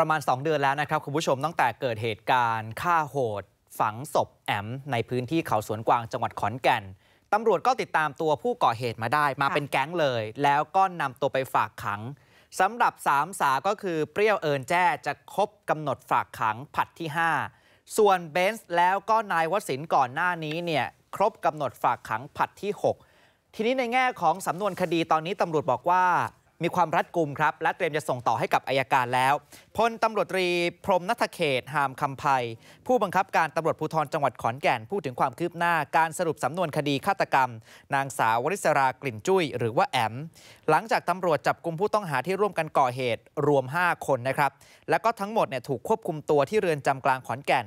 ประมาณ 2 เดือนแล้วนะครับคุณผู้ชมตั้งแต่เกิดเหตุการณ์ฆ่าโหด ฝังศพแอม ในพื้นที่เขาสวนกวางจังหวัดขอนแก่นตำรวจก็ติดตามตัวผู้ก่อเหตุมาได้มาเป็นแก๊งเลย แล้วก็นำตัวไปฝากขังสำหรับสามสาก็คือเปรี้ยวเอิญแจ้จะครบกำหนดฝากขังผัดที่ 5 ส่วนเบนซ์แล้วก็นายวสินก่อนหน้านี้เนี่ยครบกำหนดฝากขังผัดที่ 6 ทีนี้ในแง่ของสำนวนคดีตอนนี้ตำรวจบอกว่า มีความรัดกุมครับ และเตรียมจะส่งต่อให้กับอายการแล้วพลตำรวจตรีพรมนัทเขตหามคำภัย ผู้บังคับการตำรวจภูธรจังหวัดขอนแก่นพูดถึงความคืบหน้าการสรุปสำนวนคดีฆาตกรรม นางสาววริศรากลิ่นจุ้ยหรือว่าแอม หลังจากตำรวจจับกลุ่มผู้ต้องหาที่ร่วมกันก่อเหตุรวม 5 คนนะครับแล้วก็ทั้งหมดเนี่ยถูกควบคุมตัวที่เรือนจำกลางขอนแก่น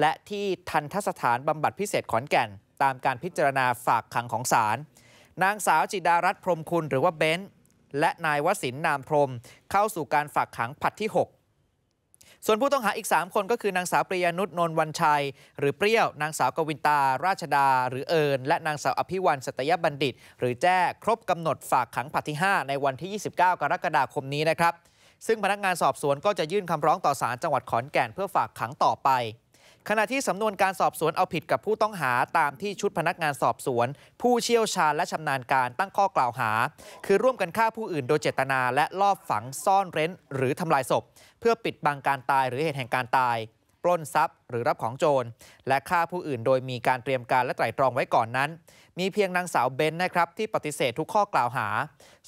และที่ทันทสถานบำบัดพิเศษขอนแก่น ตามการพิจารณาฝากขังของศาลนางสาวจิดารัตน์พรมคุณหรือว่าเบนซ์ และนายวสินนามพรม เข้าสู่การฝากขังผัดที่ 6ส่วนผู้ต้องหาอีก 3 คนก็คือนางสาวปริยนุชนนวันชัย หรือเปรี้ยว นางสาวกวินตา ราชดา หรือเอิญและนางสาวอภิวันสัตยบัณฑิต หรือแจ้ครบกำหนดฝากขังผัดที่ 5 ในวันที่ 29 กรกฎาคมนี้นะครับ ซึ่งพนักงานสอบสวนก็จะยื่นคำร้องต่อศาลจังหวัดขอนแก่นเพื่อฝากขังต่อไป ขณะที่สำนวนการสอบสวนเอาผิดกับผู้ต้องหาตามที่ชุดพนักงานสอบสวน ผู้เชี่ยวชาญและชำนาญการตั้งข้อกล่าวหา คือร่วมกันฆ่าผู้อื่นโดยเจตนา และลอบฝังซ่อนเร้น หรือทำลายศพ เพื่อปิดบังการตายหรือเหตุแห่งการตายปล้นทรัพย์หรือรับของโจร และฆ่าผู้อื่นโดยมีการเตรียมการและไตร่ตรองไว้ก่อนนั้น มีเพียงนางสาวเบนนะครับที่ปฏิเสธทุกข้อกล่าวหา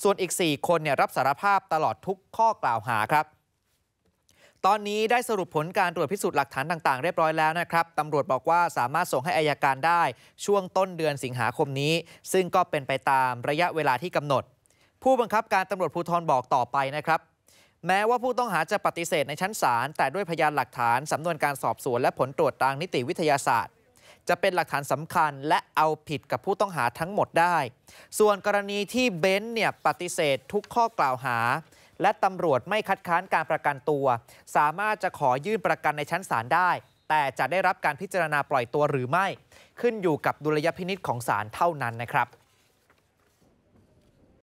ส่วนอีก 4 คนเนี่ยรับสารภาพตลอดทุกข้อกล่าวหาครับ ตอนนี้ได้สรุปผลการตรวจพิสูจน์หลักฐานต่างๆ เรียบร้อยแล้วนะครับตำรวจบอกว่าสามารถส่งให้อายการได้ช่วงต้นเดือนสิงหาคมนี้ ซึ่งก็เป็นไปตามระยะเวลาที่กำหนด ผู้บังคับการตำรวจภูธรบอกต่อไปนะครับ แม้ว่าผู้ต้องหาจะปฏิเสธในชั้นศาลแต่ด้วยพยานหลักฐานสำนวนการสอบสวนและผลตรวจทางนิติวิทยาศาสตร์จะเป็นหลักฐานสำคัญและเอาผิดกับผู้ต้องหาทั้งหมดได้ ส่วนกรณีที่เบนซ์เนี่ยปฏิเสธทุกข้อกล่าวหา และตำรวจไม่คัดค้านการประกันตัว สามารถจะขอยื่นประกันในชั้นศาลได้ แต่จะได้รับการพิจารณาปล่อยตัวหรือไม่ ขึ้นอยู่กับดุลยพินิษของศาลเท่านั้นนะครับ